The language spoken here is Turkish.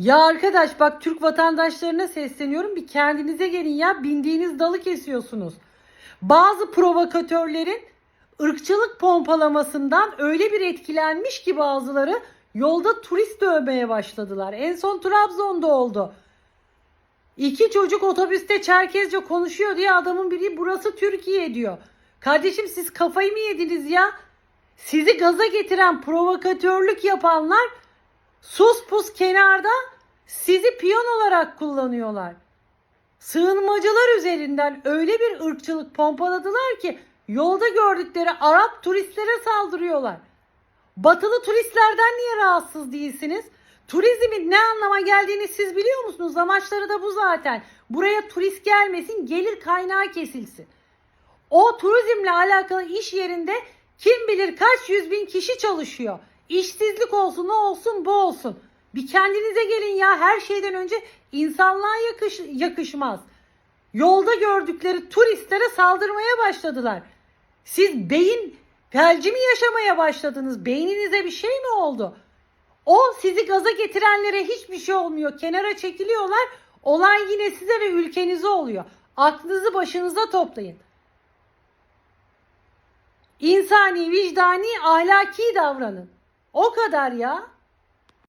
Ya arkadaş bak Türk vatandaşlarına sesleniyorum bir kendinize gelin ya bindiğiniz dalı kesiyorsunuz. Bazı provokatörlerin ırkçılık pompalamasından öyle bir etkilenmiş ki bazıları yolda turist dövmeye başladılar. En son Trabzon'da oldu. İki çocuk otobüste Çerkezce konuşuyor diye adamın biri burası Türkiye diyor. Kardeşim siz kafayı mı yediniz ya? Sizi gaza getiren provokatörlük yapanlar sus pus kenarda sizi piyon olarak kullanıyorlar. Sığınmacılar üzerinden öyle bir ırkçılık pompaladılar ki yolda gördükleri Arap turistlere saldırıyorlar. Batılı turistlerden niye rahatsız değilsiniz? Turizmin ne anlama geldiğini siz biliyor musunuz? Amaçları da bu zaten. Buraya turist gelmesin, gelir kaynağı kesilsin. O turizmle alakalı iş yerinde kim bilir kaç yüz bin kişi çalışıyor. İşsizlik olsun, o olsun, bu olsun. Bir kendinize gelin ya her şeyden önce insanlığa yakış, yakışmaz. Yolda gördükleri turistlere saldırmaya başladılar. Siz beyin felci mi yaşamaya başladınız? Beyninize bir şey mi oldu? O sizi gaza getirenlere hiçbir şey olmuyor. Kenara çekiliyorlar. Olay yine size ve ülkenize oluyor. Aklınızı başınıza toplayın. İnsani, vicdani, ahlaki davranın. O kadar ya.